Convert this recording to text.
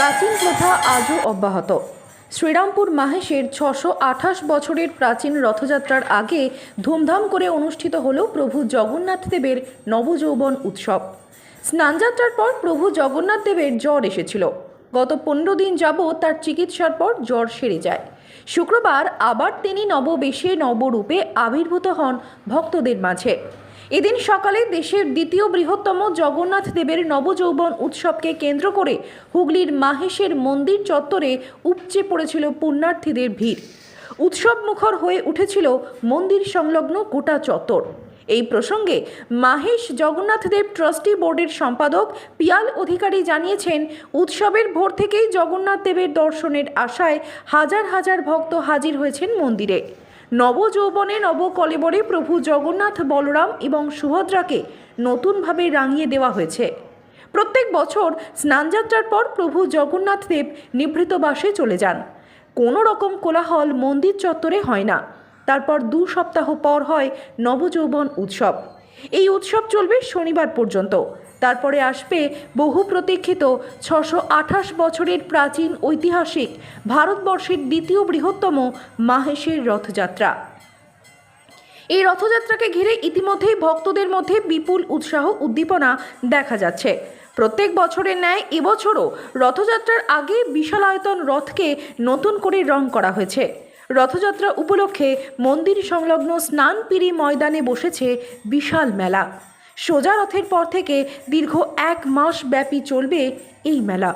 প্রথা আজও অব্যাহত। শ্রীরামপুর মাহেশের ছশো আঠাশ বছরের প্রাচীন রথযাত্রার আগে ধুমধাম করে অনুষ্ঠিত হল প্রভু জগন্নাথ দেবের নবযৌবন উৎসব। স্নানযাত্রার পর প্রভু জগন্নাথ দেবের জ্বর এসেছিল। গত পনেরো দিন যাবৎ তার চিকিৎসার পর জ্বর সেরে যায়। শুক্রবার আবার তিনি নববেশে নবরূপে আবির্ভূত হন ভক্তদের মাঝে। এদিন সকালে দেশের দ্বিতীয় বৃহত্তম জগন্নাথ দেবের নবযৌবন উৎসবকে কেন্দ্র করে হুগলির মাহেশের মন্দির চত্বরে উপচে পড়েছিল পুণ্যার্থীদের ভিড়। উৎসব মুখর হয়ে উঠেছিল মন্দির সংলগ্ন গোটা চত্বর। এই প্রসঙ্গে মাহেশ জগন্নাথ দেব ট্রাস্টি বোর্ডের সম্পাদক পিয়াল অধিকারী জানিয়েছেন, উৎসবের ভোর থেকেই জগন্নাথ দেবের দর্শনের আশায় হাজার হাজার ভক্ত হাজির হয়েছেন মন্দিরে। নবযৌবনে নবকলেবরে প্রভু জগন্নাথ বলরাম এবং সুভদ্রাকে নতুনভাবে রাঙিয়ে দেওয়া হয়েছে। প্রত্যেক বছর স্নানযাত্রার পর প্রভু জগন্নাথ দেব নিভৃত বাসে চলে যান। কোনো রকম কোলাহল মন্দির চত্বরে হয় না। তারপর দু সপ্তাহ পর হয় নবযৌবন উৎসব। এই উৎসব চলবে শনিবার পর্যন্ত। তারপরে আসবে বহু প্রতীক্ষিত ছশো আঠাশ বছরের প্রাচীন ঐতিহাসিক ভারতবর্ষের দ্বিতীয় বৃহত্তম মাহেশের রথযাত্রা। এই রথযাত্রাকে ঘিরে ইতিমধ্যেই ভক্তদের মধ্যে বিপুল উৎসাহ, উদ্দীপনা দেখা যাচ্ছে। প্রত্যেক বছরের ন্যায় এবছরও রথযাত্রার আগে বিশালায়তন রথকে নতুন করে রং করা হয়েছে। রথযাত্রা উপলক্ষে মন্দির সংলগ্ন স্নানপিড়ি ময়দানে বসেছে বিশাল মেলা। সোজা রথের পর থেকে দীর্ঘ এক মাস ব্যাপী চলবে এই মেলা।